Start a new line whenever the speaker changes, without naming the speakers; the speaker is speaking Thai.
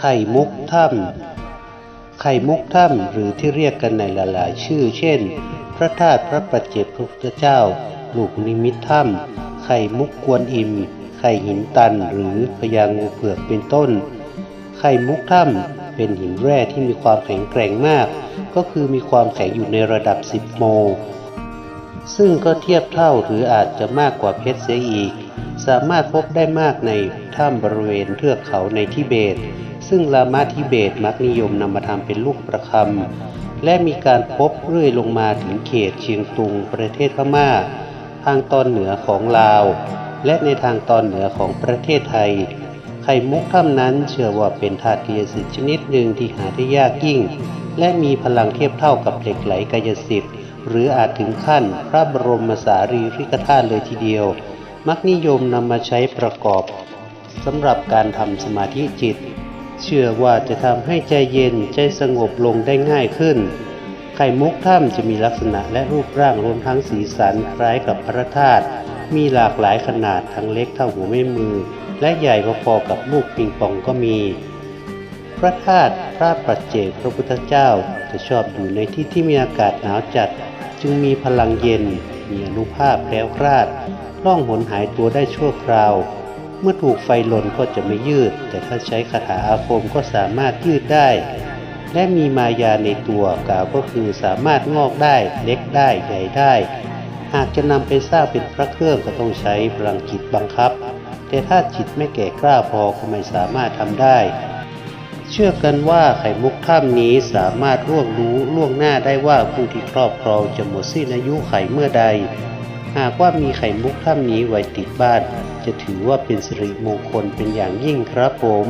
ไข่มุกถ้ำไข่มุกถ้ำหรือที่เรียกกันในหลายๆ ชื่อ เช่น พระธาตุพระประเจบพระพุทธเจ้า ลูกนิมิตถ้ำไข่มุกกวนอิม ไข่หินตันหรือพญางูเผือกเป็นต้น ไข่มุกถ้ำเป็นหินแร่ที่มีความแข็งแกร่งมาก ก็คือมีความแข็งอยู่ในระดับ 10 โม ซึ่งก็เทียบเท่าหรืออาจจะมากกว่าเพชรเสียอีกสามารถพบได้มากในถ้ำบริเวณเทือกเขาในทิเบต ซึ่งลามาทิเบตมักนิยมนำมาทำเป็นลูกประคำ และมีการพบเรื่อยลงมาถึงเขตเชียงตุงประเทศพม่า ทางตอนเหนือของลาว และในทางตอนเหนือของประเทศไทย ไข่มุกถ้ำนั้นเชื่อว่าเป็นธาตุกายสิทธิ์ชนิดหนึ่งที่หาได้ยากยิ่ง และมีพลังเทียบเท่ากับเหล็กไหลกายสิทธิ์หรืออาจถึงขั้นพระบรมสารีริกธาตุเลยทีเดียว มักนิยมนำมาใช้ประกอบสำหรับการทำสมาธิจิต เชื่อว่าจะทำให้ใจเย็นใจสงบลงได้ง่ายขึ้น ไข่มุกถ้ำจะมีลักษณะและรูปร่างรวมทั้งสีสันคล้ายกับพระธาตุมีหลากหลายขนาดทั้งเล็กเท่าหัวแม่มือ และใหญ่พอๆกับลูกปิงปองก็มี พระธาตุพระปัจเจกพระพุทธเจ้าจะชอบอยู่ในที่ที่มีอากาศหนาวจัด จึงมีพลังเย็น มีอนุภาพแคล้วคลาดล่องหนหายตัวได้ชั่วคราว เมื่อถูกไฟลนก็จะไม่ยืด แต่ถ้าใช้คาถาอาคมก็สามารถยืดได้ และมีมายาในตัวกล่าวก็คือสามารถงอกได้เล็กได้ใหญ่ได้ หากจะนำไปสร้างเป็นพระเครื่องก็ต้องใช้พลังจิตบังคับ แต่ถ้าจิตไม่แก่กล้าพอก็ไม่สามารถทำได้ เชื่อกันว่าไข่มุกถ้ำนี้สามารถร่วงรู้ล่วงหน้าได้ว่าผู้ที่ครอบครองจะหมดสิ้นอายุไขเมื่อใด หากว่ามีไข่มุกถ้ำนี้ไว้ติดบ้าน จะถือว่าเป็นสิริมงคลเป็นอย่างยิ่งครับผม